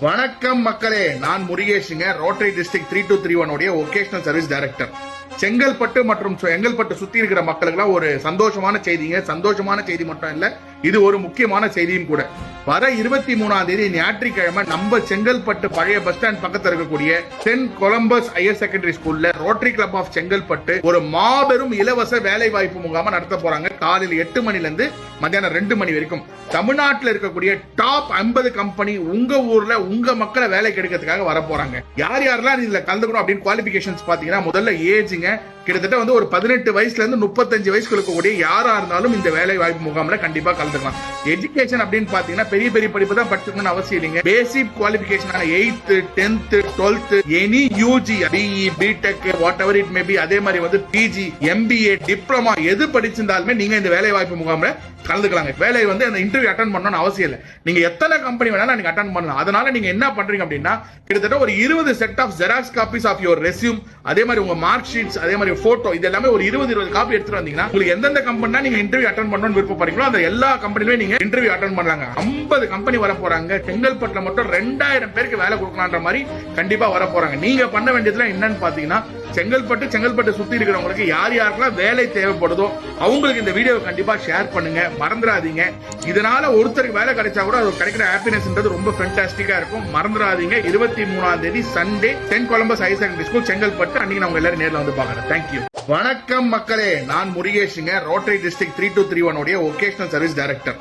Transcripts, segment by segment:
வணக்கம் மக்களே நான் முருகேஷுங்க rotary district three two three one உடைய ஒகேஷனல் சர்வீஸ் டைரக்டர் செங்கல்பட்டு மற்றும் செங்கல்பட்டு சுத்தி இருக்கிற மக்களுக்கெல்லாம் ஒரு சந்தோஷமான செய்திங்க. சந்தோஷமான செய்தி மட்டும் இல்ல இது ஒரு முக்கியமான செய்தியும் கூட. வர இருபத்தி மூணாம் தேதி ஞாயிற்றுக்கிழமை நம்ம செங்கல்பட்டு பழைய பஸ் ஸ்டாண்ட் பக்கத்துல இருக்கக்கூடிய சென்ட் கொலம்பஸ் ஹையர் செகண்டரி ஸ்கூல்ல ரோட்டரி கிளப் ஆஃப் செங்கல்பட்டு ஒரு மாபெரும் இலவச வேலை வாய்ப்பு முகாம நடத்த போறாங்க. காலையில் எட்டு மணில இருந்து மத்தியானம் ரெண்டு மணி வரைக்கும். தமிழ்நாட்டில் இருக்கக்கூடிய டாப் 50 கம்பெனி உங்க ஊர்ல உங்க மக்களை வேலை எடுக்கிறதுக்காக வர போறாங்க. யார் யாரெல்லாம் இதுல கலந்துக்கணும் அப்படின்னு குவாலிபிகேஷன்ஸ் பாத்தீங்கன்னா முதல்ல ஏஜுங்க கிட்டத்தட்ட வந்து ஒரு பதினெட்டு வயசுல இருந்து முப்பத்தஞ்சு வயசுக்கு இருக்கக்கூடிய யாரா இருந்தாலும் இந்த வேலை வாய்ப்பு முகாம்ல கண்டிப்பா கலந்துக்கலாம் எஜுகேஷன் அப்படின்னு பாத்தீங்கன்னா பெரிய பெரிய படிப்பு தான் படிச்சுக்கணும்னு அவசியம் இல்லைங்க. Basic qualification eighth tenth twelfth any UG BE BTech whatever it maybe அதே மாதிரி வந்து பிஜி எம்பிஏ டிப்ளமா எது படிச்சிருந்தாலுமே நீங்க இந்த வேலை வாய்ப்பு முகாம்ல கலந்துக்கலாங்க. வேலையை வந்து அந்த இன்டர்வியூ அட்டன் பண்ணணும்னு அவசியம் இல்லை. நீங்க எத்தனை கம்பெனி வேணாலும் நீங்க அட்டன் பண்ணலாம். அதனால நீங்க என்ன பண்றீங்க அப்படின்னா கிட்டத்தட்ட ஒரு இருபது set of xerox copies of your resume அதே மாதிரி உங்க மார்க் ஷீட்ஸ் அதே மாதிரி போட்டோ இது எல்லாமே ஒரு இருபது இருபது காப்பி எடுத்துட்டு வந்தீங்கன்னா உங்களுக்கு எந்தெந்த கம்பெனினா நீங்க இன்டர்வியூ அட்டன் பண்ணணும்னு விருப்பப்படுறீங்களோ அந்த எல்லா கம்பெனிலுமே நீங்க இன்டர்வியூ அட்டன் பண்ணலாங்க. 50 கம்பெனி வர போறாங்க. செங்கல்பட்டுல மட்டும் ரெண்டாயிரம் பேருக்கு வேலை கொடுக்கலான்ற மாதிரி கண்டிப்பா வர போறாங்க. நீங்க பண்ண வேண்டியதுல என்னன்னு பாத்தீங்கன்னா செங்கல்பட்டு செங்கல்பட்டு சுத்தி இருக்கிறவங்களுக்கு யார் யாருக்கெல்லாம் வேலை தேவைப்படுதோ அவங்களுக்கு இந்த வீடியோவை கண்டிப்பா ஷேர் பண்ணுங்க. மறந்துடாதீங்க. இதனால ஒருத்தருக்கு வேலை கிடைச்சா கூட அது கிடைக்கிற ஹாப்பினஸ்ன்றது ரொம்ப ஃபென்டாஸ்டிக்கா இருக்கும். மறந்துடாதீங்க. இருபத்தி மூணாம் தேதி Sunday saint Columbus higher secondary school Chengalpattu. அன்னைக்கு நான் உங்க எல்லாரும் நேர்ல வந்து பாக்குறேன் தேங்க்யூ வணக்கம் மக்களே. நான் முருகேஷுங்க. Rotary district three two three one உடைய ஒகேஷனல் சர்வீஸ் டைரக்டர்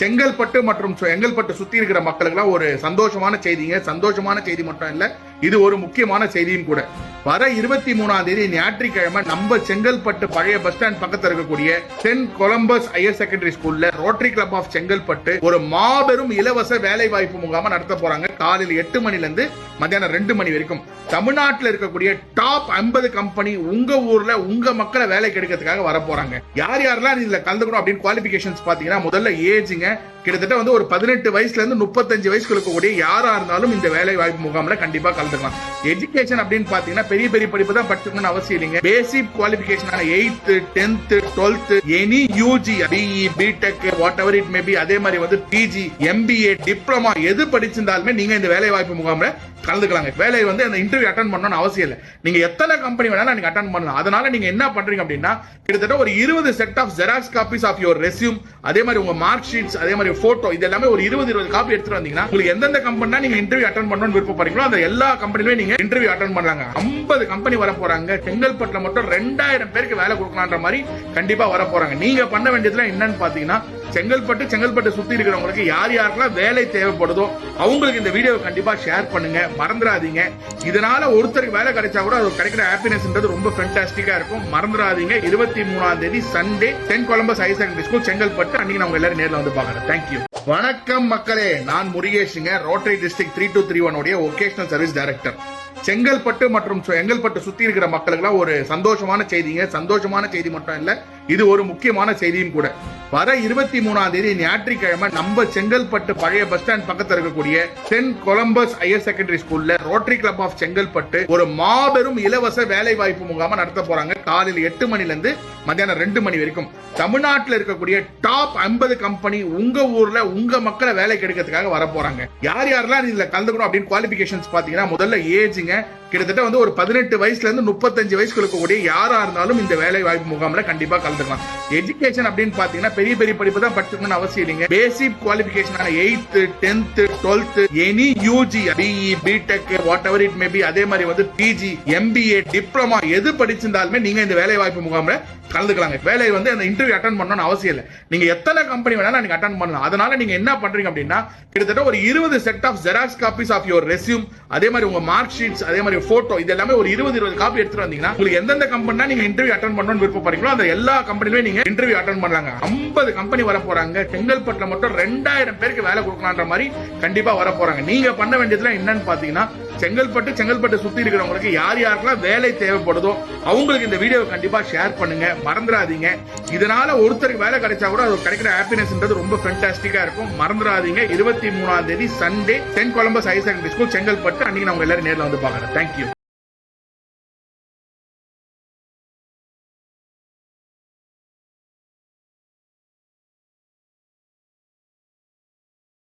செங்கல்பட்டு மற்றும் செங்கல்பட்டு சுத்தி இருக்கிற மக்களுக்கெல்லாம் ஒரு சந்தோஷமான செய்திங்க. சந்தோஷமான செய்தி மட்டும் இல்ல இது ஒரு முக்கியமான செய்தியும் கூட. வர இருபத்தி மூணாம் தேதி ஞாயிற்றுக்கிழமை நம்ம செங்கல்பட்டு பழைய பஸ் ஸ்டாண்ட் பக்கத்துல இருக்கக்கூடிய சென்ட் கொலம்பஸ் ஹையர் செகண்டரி ஸ்கூல்ல ரோட்டரி கிளப் ஆஃப் செங்கல்பட்டு ஒரு மாபெரும் இலவச வேலை வாய்ப்பு முகாம நடத்த போறாங்க. காலையில் எட்டு மணில இருந்து மத்தியானம் ரெண்டு மணி வரைக்கும். தமிழ்நாட்டில் இருக்கக்கூடிய டாப் 50 கம்பெனி உங்க ஊர்ல உங்க மக்களை வேலை கிடைக்கிறதுக்காக வர போறாங்க. யார் யாரெல்லாம் இதுல கலந்துக்கணும் அப்படின்னு குவாலிபிகேஷன்ஸ் பாத்தீங்கன்னா முதல்ல ஏஜுங்க கிட்டத்தட்ட வந்து ஒரு பதினெட்டு வயசுல இருந்து முப்பத்தஞ்சு வயசுக்கு இருக்கக்கூடிய யாரா இருந்தாலும் இந்த வேலை வாய்ப்பு முகாம்ல கண்டிப்பா கலந்துக்கலாம். எஜுகேஷன் அப்படின்னு பாத்தீங்கன்னா பெரிய பெரிய படிப்பு தான் படிச்சுக்கணும்னு அவசியம் இல்லைங்க. Basic qualification eighth tenth twelfth any UG BE BTech whatever it maybe அதே மாதிரி வந்து பிஜி எம்பிஏ டிப்ளமா எது படிச்சிருந்தாலுமே நீங்க இந்த வேலை வாய்ப்பு முகாம்ல கலந்துக்கலாங்க. வேலை வந்து அந்த இன்டர்வியூ அட்டன் பண்ணணும்னு அவசியம் இல்லை. நீங்க எத்தனை கம்பெனி வேணாலும் நீங்க அட்டன் பண்ணலாம். அதனால நீங்க என்ன பண்றீங்க அப்படின்னா கிட்டத்தட்ட ஒரு இருபது set of xerox copies of your resume அதே மாதிரி உங்க மார்க் ஷீட்ஸ் அதே மாதிரி போட்டோ இது எல்லாமே ஒரு இருபது இருபது காப்பி எடுத்துட்டு வந்தீங்கன்னா உங்களுக்கு எந்தெந்த கம்பெனினா நீங்க இன்டர்வியூ அட்டன் பண்ணணும்னு விருப்பப்படுறீங்களோ அந்த எல்லா கம்பெனிலுமே நீங்க இன்டர்வியூ அட்டன் பண்ணலாங்க. 50 கம்பெனி வர போறாங்க. செங்கல்பட்டுல மட்டும் ரெண்டாயிரம் பேருக்கு வேலை கொடுக்கலான்ற மாதிரி கண்டிப்பா வர போறாங்க. நீங்க பண்ண வேண்டியதுல என்னன்னு பாத்தீங்கன்னா செங்கல்பட்டு செங்கல்பட்டு சுத்தி இருக்கிறவங்களுக்கு யார் யாருக்கெல்லாம் வேலை தேவைப்படுதோ அவங்களுக்கு இந்த வீடியோவை கண்டிப்பா ஷேர் பண்ணுங்க. மறந்துடாதீங்க. இதனால ஒருத்தருக்கு வேலை கிடைச்சா கூட அது கிடைக்கிற ஹாப்பினஸ்ன்றது ரொம்ப ஃபென்டாஸ்டிக்கா இருக்கும். மறந்துடாதீங்க. இருபத்தி மூணாம் தேதி சண்டே தென் Columbus higher secondary school Chengalpattu. அன்னைக்கு நான் எல்லாரும் நேரில் வந்து பாக்குறேன் தேங்க்யூ வணக்கம் மக்களே. நான் முருகேஷுங்க rotary district three two three one உடைய ஒகேஷனல் சர்வீஸ் டைரக்டர் செங்கல்பட்டு மற்றும் செங்கல்பட்டு சுத்தி இருக்கிற மக்களுக்கு ஒரு சந்தோஷமான செய்திங்க. சந்தோஷமான செய்தி மட்டும் இல்லை இது ஒரு முக்கியமான செய்தியும் கூட. வர இருபத்தி மூணாம் தேதி ஞாயிற்றுக்கிழமை நம்ம செங்கல்பட்டு பழைய பஸ் ஸ்டாண்ட் பக்கத்துல இருக்கக்கூடிய சென்ட் கொலம்பஸ் ஹையர் செகண்டரி ஸ்கூல்ல ரோட்டரி கிளப் ஆஃப் செங்கல்பட்டு ஒரு மாபெரும் இலவச வேலை வாய்ப்பு முகாம நடத்த போறாங்க. காலையில் எட்டு மணில இருந்து மத்தியானம் ரெண்டு மணி வரைக்கும். தமிழ்நாட்டில் இருக்கக்கூடிய டாப் 50 கம்பெனி உங்க ஊர்ல உங்க மக்களை வேலை எடுக்கிறதுக்காக வர போறாங்க. யார் யாரெல்லாம் இதுல கலந்துக்கணும் அப்படின்னு குவாலிபிகேஷன்ஸ் பாத்தீங்கன்னா முதல்ல ஏஜுங்க கிட்டத்தட்ட வந்து ஒரு பதினெட்டு வயசுல இருந்து முப்பத்தஞ்சு வயசுக்கு இருக்கக்கூடிய யாரா இருந்தாலும் இந்த வேலை வாய்ப்பு முகாம்ல கண்டிப்பா கலந்துக்கலாம். எஜுகேஷன் அப்படின்னு பாத்தீங்கன்னா பெரிய பெரிய படிப்பு தான் படிச்சுக்கணும்னு அவசியம் இல்லைங்க. Basic qualification eighth tenth twelfth any UG BE BTech whatever it maybe அதே மாதிரி வந்து பிஜி எம்பிஏ டிப்ளமா எது படிச்சிருந்தாலுமே நீங்க இந்த வேலை வாய்ப்பு முகாம்ல கலந்துக்கலாங்க. வேலையை வந்து அந்த இன்டர்வியூ அட்டன் பண்ணணும்னு அவசியம் இல்லை. நீங்க எத்தனை கம்பெனி வேணாலும் நீங்க அட்டன் பண்ணலாம். அதனால நீங்க என்ன பண்றீங்க அப்படின்னா கிட்டத்தட்ட ஒரு இருபது set of xerox copies of your resume அதே மாதிரி உங்க மார்க் ஷீட்ஸ் அதே மாதிரி போட்டோ இது எல்லாமே ஒரு இருபது இருபது காப்பி எடுத்துட்டு வந்தீங்கன்னா உங்களுக்கு எந்தெந்த கம்பெனினா நீங்க இன்டர்வியூ அட்டன் பண்ணணும்னு விருப்பப்படுறீங்களோ அந்த எல்லா கம்பெனிலுமே நீங்க இன்டர்வியூ அட்டன் பண்ணலாங்க. 50 கம்பெனி வர போறாங்க. செங்கல்பட்டுல மட்டும் ரெண்டாயிரம் பேருக்கு வேலை கொடுக்கலான்ற மாதிரி கண்டிப்பா வர போறாங்க. நீங்க பண்ண வேண்டியதுல என்னன்னு பாத்தீங்கன்னா செங்கல்பட்டு செங்கல்பட்டு சுத்தி இருக்கிறவங்களுக்கு யார் யாருக்கெல்லாம் வேலை தேவைப்படுதோ அவங்களுக்கு இந்த வீடியோவை கண்டிப்பா ஷேர் பண்ணுங்க. மறந்துடாதீங்க. இதனால ஒருத்தருக்கு வேலை கிடைச்சா கூட அது கிடைக்கிற ஹாப்பினஸ்ன்றது ரொம்ப ஃபென்டாஸ்டிக்கா இருக்கும். மறந்துடாதீங்க. இருபத்தி மூணாம் தேதி Sunday saint Columbus higher secondary school Chengalpattu. அன்னைக்கு நான் உங்க எல்லாரும் நேர்ல வந்து பாக்குறேன் தேங்க்யூ